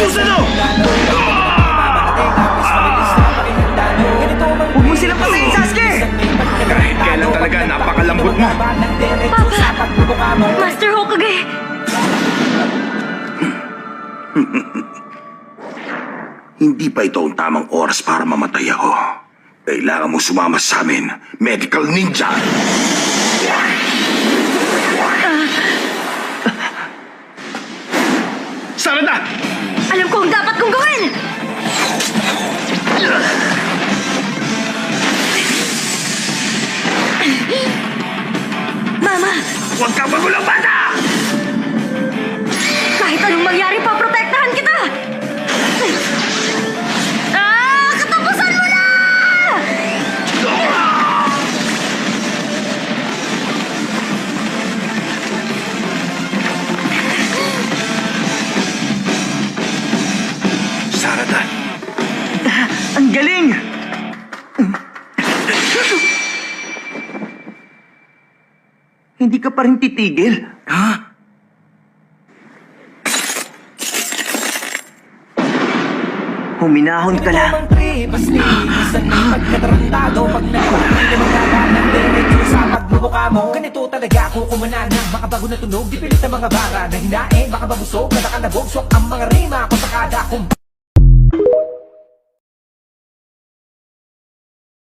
Susunod! Huwag mo silang patayin, Sasuke! Kahit kailan talaga, napakalambot mo. Master Hokage! Hindi pa ito ang tamang oras para mamatay ako. Kailangan mo sumama sa amin, Medical Ninja! Sarada! Alam ko ang dapat kong gawin! Mama, Huwag kang magulang bata! Ang galing! Hindi ka pa rin titigil. Ha? Huminahon ka lang. Pagkatarantado Pag nakapagpili na magkakanan Diretso sa pagmumukha mo Ganito talaga ako kumanana Makabago na tunog Di pilit ang mga bara Na hinain Baka mabusog Kada ka nabog Swak ang mga rima Kung sakada kung